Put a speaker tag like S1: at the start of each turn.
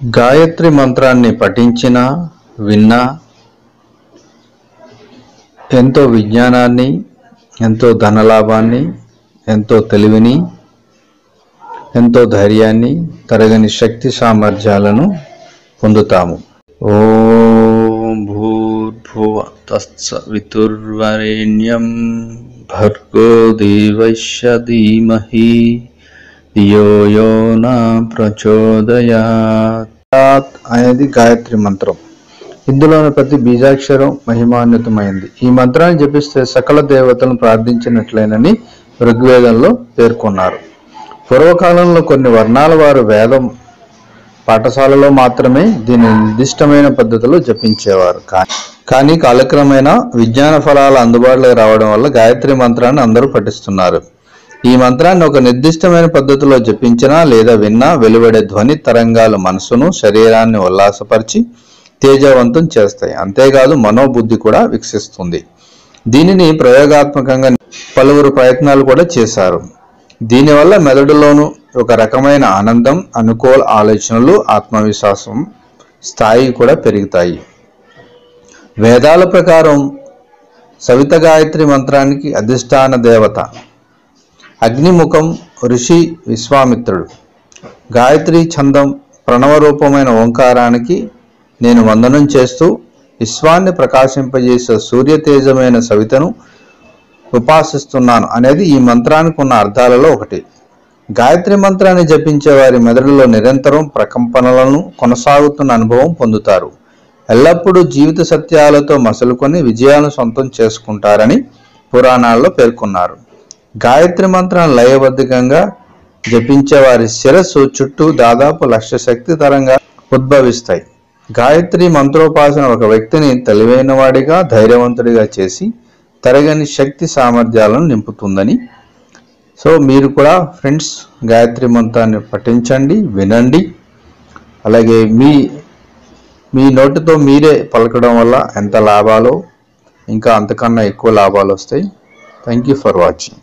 S1: గాయత్రి మంత్రాన్ని పఠించినా విన్నా ఎంతో విజ్ఞానాన్ని ఎంతో ధనలాభాన్ని ఎంతో తెలివిని ఎంతో ధైర్యాన్ని తరగని శక్తి సామర్థ్యాలను పొందుతాము. ఓం భూర్భువ తత్సవితుర్వరేణ్యం భర్గో దేవస్య ధీమహి ధియో యో నా ప్రచోదయాత్. అనేది గాయత్రి మంత్రం. ఇందులోని ప్రతి బీజాక్షరం మహిమాన్వితమైంది. ఈ మంత్రాన్ని జపిస్తే సకల దేవతలను ప్రార్థించినట్లేనని ఋగ్వేదంలో పేర్కొన్నారు. పూర్వకాలంలో కొన్ని వర్ణాల వారు వేదం పాఠశాలలో మాత్రమే దీని నిర్దిష్టమైన పద్ధతిలో జపించేవారు. కానీ కాలక్రమేణా విజ్ఞాన ఫలాలు అందుబాటులోకి రావడం వల్ల గాయత్రి మంత్రాన్ని అందరూ పఠిస్తున్నారు. ఈ మంత్రాన్ని ఒక నిర్దిష్టమైన పద్ధతిలో జపించినా లేదా విన్నా వెలువడే ధ్వని తరంగాలు మనసును శరీరాన్ని ఉల్లాసపరిచి తేజవంతం చేస్తాయి. అంతేకాదు మనోబుద్ధి కూడా వికసిస్తుంది దీనిని ప్రయోగాత్మకంగా పలువురు ప్రయత్నాలు కూడా చేశారు. దీనివల్ల మెదడులోను ఒక రకమైన ఆనందం అనుకూల ఆలోచనలు ఆత్మవిశ్వాసం స్థాయి కూడా పెరుగుతాయి. వేదాల ప్రకారం సవిత గాయత్రి మంత్రానికి అధిష్టాన దేవత అగ్నిముఖం ఋషి విశ్వామిత్రుడు. గాయత్రి ఛందం ప్రణవరూపమైన ఓంకారానికి నేను వందనం చేస్తూ విశ్వాన్ని ప్రకాశింపజేసే సూర్యతేజమైన సవితను ఉపాసిస్తున్నాను అనేది ఈ మంత్రానికి ఉన్న అర్థాలలో ఒకటి. గాయత్రి మంత్రాన్ని జపించే వారి మెదడులో నిరంతరం ప్రకంపనలను కొనసాగుతున్న అనుభవం పొందుతారు. ఎల్లప్పుడూ జీవిత సత్యాలతో మసలుకొని విజయాలను సొంతం చేసుకుంటారని పురాణాల్లో పేర్కొన్నారు. గాయత్రి మంత్రాన్ని లయబద్ధకంగా జపించే వారి శిరస్సు చుట్టూ దాదాపు లక్ష శక్తి తరంగా ఉద్భవిస్తాయి. గాయత్రి మంత్రోపాసన ఒక వ్యక్తిని తెలివైన వాడిగా ధైర్యవంతుడిగా చేసి తరగని శక్తి సామర్థ్యాలను నింపుతుందని. సో మీరు కూడా ఫ్రెండ్స్ గాయత్రి మంత్రాన్ని పఠించండి వినండి. అలాగే మీ మీ నోటితో మీరే పలకడం వల్ల ఎంత లాభాలో ఇంకా అంతకన్నా ఎక్కువ లాభాలు వస్తాయి. Thank you for watching